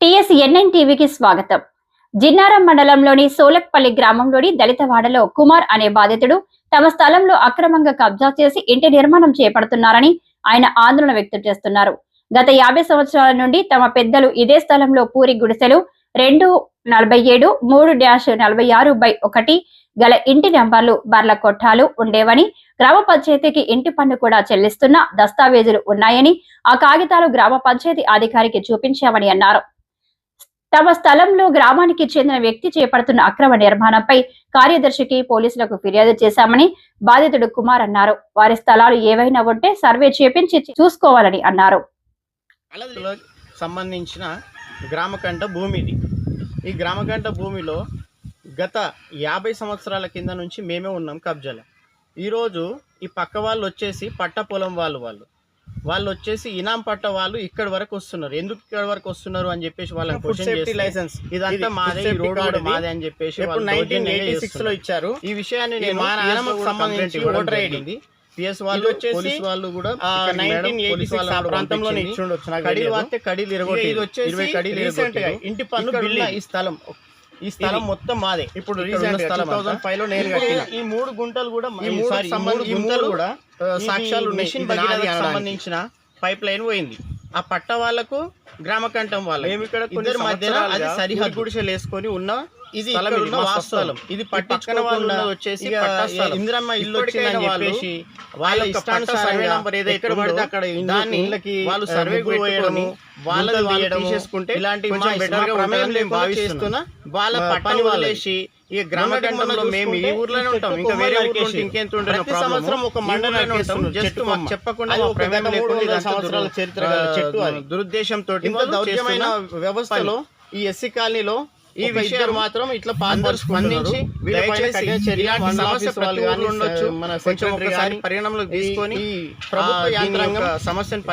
TS NN టీవీకి స్వాగతం. జిన్నారం మండలంలోని సోలక్పల్లి గ్రామంలోని దళితవాడలో కుమార్ అనే బాధితుడు తమ స్థలంలో అక్రమంగా కబ్జా చేసి ఇంటి నిర్మాణం చేపడుతున్నారని ఆయన ఆందోళన వ్యక్తం చేస్తున్నారు. గత యాభై సంవత్సరాల నుండి తమ పెద్దలు ఇదే స్థలంలో పూరి గుడిసెలు రెండు నలభై ఏడు మూడు డాష్ నలభై ఆరు బై ఒకటి గల ఇంటి నంబర్లు బర్ల కొట్టాలు ఉండేవని గ్రామ పంచాయతీకి ఇంటి పన్ను కూడా చెల్లిస్తున్న దస్తావేజులు ఉన్నాయని ఆ కాగితాలు గ్రామ పంచాయతీ అధికారికి చూపించామని అన్నారు. తమ స్థలంలో గ్రామానికి చెందిన వ్యక్తి చేపడుతున్న అక్రమ నిర్మాణంపై కార్యదర్శికి పోలీసులకు ఫిర్యాదు చేశామని బాధితుడు కుమార్ అన్నారు. వారి స్థలాలు ఏవైనా ఉంటే సర్వే చేపించి చూసుకోవాలని అన్నారు. సంబంధించిన గ్రామకంఠ భూమిది. ఈ గ్రామకంఠ భూమిలో గత యాభై సంవత్సరాల కింద నుంచి మేమే ఉన్నాం కబ్జాలో. ఈరోజు ఈ పక్క వాళ్ళు వచ్చేసి పట్ట పొలం వాళ్ళు వాళ్ళు. వాళ్ళు వచ్చేసి ఇనాం పట్ట వాళ్ళు ఇక్కడి వరకు వస్తున్నారు ఎందుకు ఇక్కడ వరకు వస్తున్నారు అని చెప్పేసి వాళ్ళని క్వశ్చన్ సేఫ్టీ లైసెన్స్ ఇదంతా ఇది మాదే రోడ్. మాదే అని చెప్పేసి నైన్టీన్ ఎయిటీ సిక్స్లో. ఇచ్చారు ఈ విషయాన్ని నేను మా నాయనమ్మకు సంబంధించి ఓటర్ ఐడి. పిఎస్ వాళ్ళు వచ్చేసి, పోలీస్ వాళ్ళు కూడా ఆ, ఇక్కడికి మేడం, 1986 పోలీస్ వాళ్ళు ఆ కూడా ప్రాంతంలోనే పంపించింది. ఇచ్చుండొచ్చు నాకు కడీలు. వాస్తే కడీలు ఇరగొట్టి ఇది వచ్చేసి ఇరవై. ఇంటి పన్ను బిల్లు ఈ స్థలం ఈ స్థలం. మొత్తం మాదే ఇప్పుడు రీసెంట్ థౌసండ్ ఫైవ్లో నేను ఈ మూడు గుంటలు కూడా ఈ మూడు కూడా సాక్ష్యాలు. మిషన్. సంబంధించిన పైప్ లైన్ పోయింది ఆ పట్ట వాళ్ళకు గ్రామకంఠం వాళ్ళ మేము ఇక్కడ కొన్ని ఇద్దరి మధ్యన అది సరిహద్దు గుడిసెలు వేసుకొని ఉన్న ఇది వాస్తవం. ఇది పట్టించుకోకుండా వాళ్ళు వచ్చేసి ఇక. ఇందిరమ్మ ఇల్లు వచ్చిందని చెప్పేసి వాళ్ళ పట్టా సర్వే ఇష్టానుసారంగా నంబర్ ఏదైతే ఎక్కడ పడితే అక్కడ దాన్ని ఇళ్ళకి వాళ్ళు సర్వే వేయడము వాళ్ళది వాళ్ళు తీసేసుకుంటే లేకుండా భావిస్తున్నా. వాళ్ళ మా పని పని వాళ్ళది. వదిలేసి ఈ మొన్న గ్రామకంఠంలో మేము ఈ ఊర్లోనే ఉంటాం ఇంకా వేరే ఊర్లో ఇంకెంత ప్రతి సంవత్సరం ఒక మండలం జస్ట్ మాకు. చెప్పకుండా సంవత్సరాల చరిత్ర చెట్టు. దురుద్దేశంతో ఇంత దౌర్జన్యమైన వ్యవస్థలో ఈ ఎస్సీ కాలనీలో ఈ విషయాలు మాత్రం ఇట్లా పాల్పంచుకుంటున్నారు స్పందించి సమస్య ఈ- తీసుకొని ప్రభుత్వ యంత్రాంగం సమస్యను